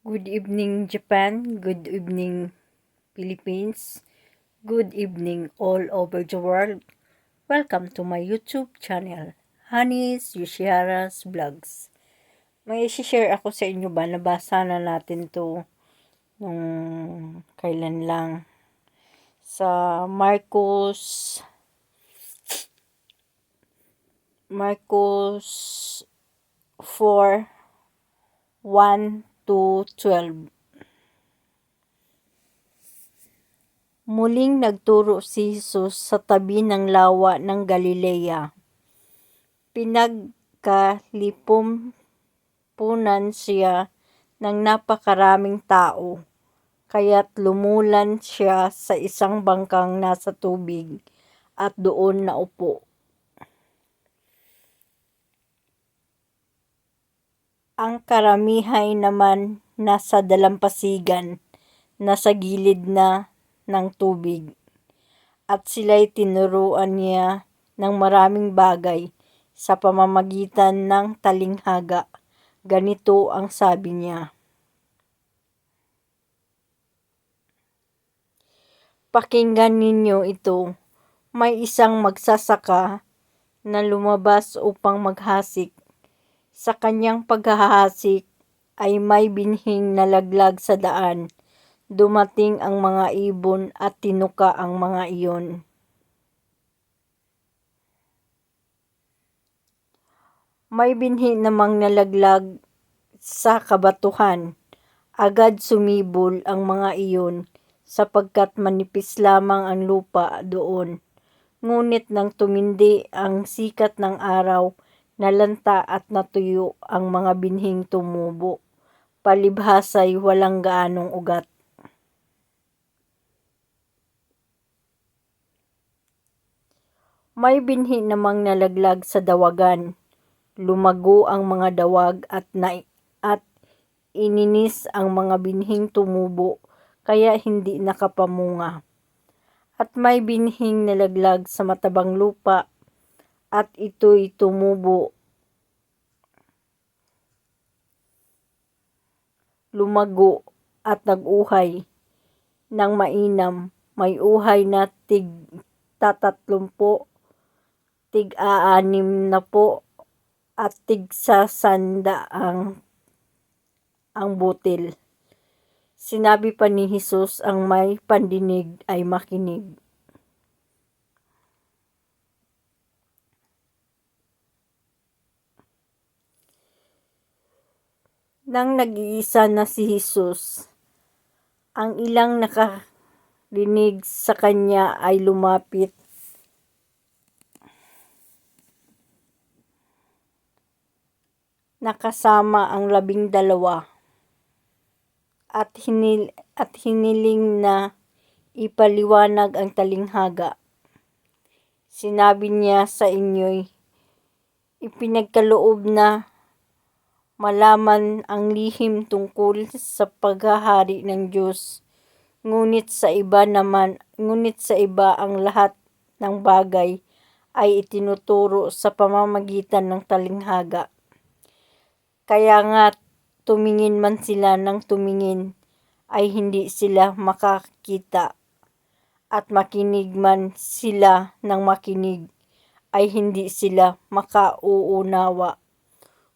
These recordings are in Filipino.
Good evening Japan, good evening Philippines, good evening all over the world. Welcome to my YouTube channel, Honey's Yoshiharas Vlogs. May share ako sa inyo ba, nabasa na natin to nung kailan lang sa Marcos Marcos 4 1 to 12 Muling nagturo si Jesus sa tabi ng lawa ng Galilea. Pinagkalipumpunan siya ng napakaraming tao, kaya't lumulan siya sa isang bangkang nasa tubig at doon naupo. Ang karamihay naman nasa dalampasigan na sa gilid na ng tubig at sila'y tinuruan niya ng maraming bagay sa pamamagitan ng talinghaga. Ganito ang sabi niya. Pakinggan ninyo ito, may isang magsasaka na lumabas upang maghasik. Sa kanyang paghahasik ay may binhing nalaglag sa daan dumating ang mga ibon at tinuka ang mga iyon. May binhi namang nalaglag sa kabatuhan. Agad sumibol ang mga iyon sapagkat manipis lamang ang lupa doon. Ngunit nang tumindi ang sikat ng araw, nalanta at natuyo ang mga binhing tumubo. Palibhasay walang gaanong ugat. May binhi namang nalaglag sa dawagan. Lumago ang mga dawag at, na, at ininis ang mga binhing tumubo kaya hindi nakapamunga. At may binhing nalaglag sa matabang lupa at ito'y tumubo. Lumago at nag-uhay ng mainam. May uhay na tig tatatlumpo tig-aanim na po at tigsasanda ang ang butil. Sinabi pa ni Jesus ang may pandinig ay makinig. Nang nag-iisa na si Jesus, ang ilang nakarinig sa kanya ay lumapit. Nakasama ang labing dalawa. At, hinil, at hiniling na ipaliwanag ang talinghaga. Sinabi niya sa inyo'y ipinagkaloob na malaman ang lihim tungkol sa paghahari ng Diyos. Ngunit sa iba naman, ngunit sa iba ang lahat ng bagay ay itinuturo sa pamamagitan ng talinghaga. Kaya nga tumingin man sila ng tumingin ay hindi sila makakita at makinig man sila ng makinig ay hindi sila makauunawa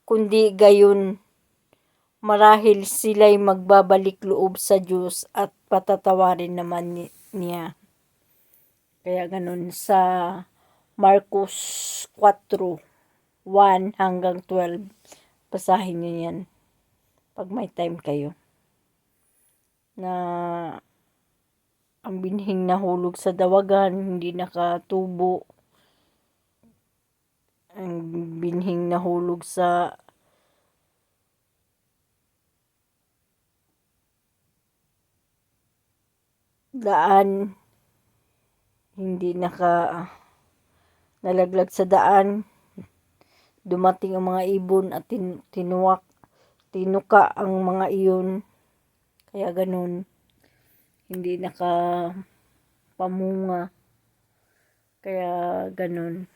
kundi gayon marahil sila'y magbabalik loob sa Diyos at patatawarin naman niya. Kaya ganun sa Marcos 4, 1 hanggang 12. Basahin nyo yan pag may time kayo. Na ang binhing nahulog sa dawagan, hindi nakatubo. Binhing nahulog sa daan, hindi naka nalaglag sa daan, dumating ang mga ibon at tin, tinuwak, tinuka ang mga iyon. Kaya ganun, hindi naka pamunga. Kaya ganun.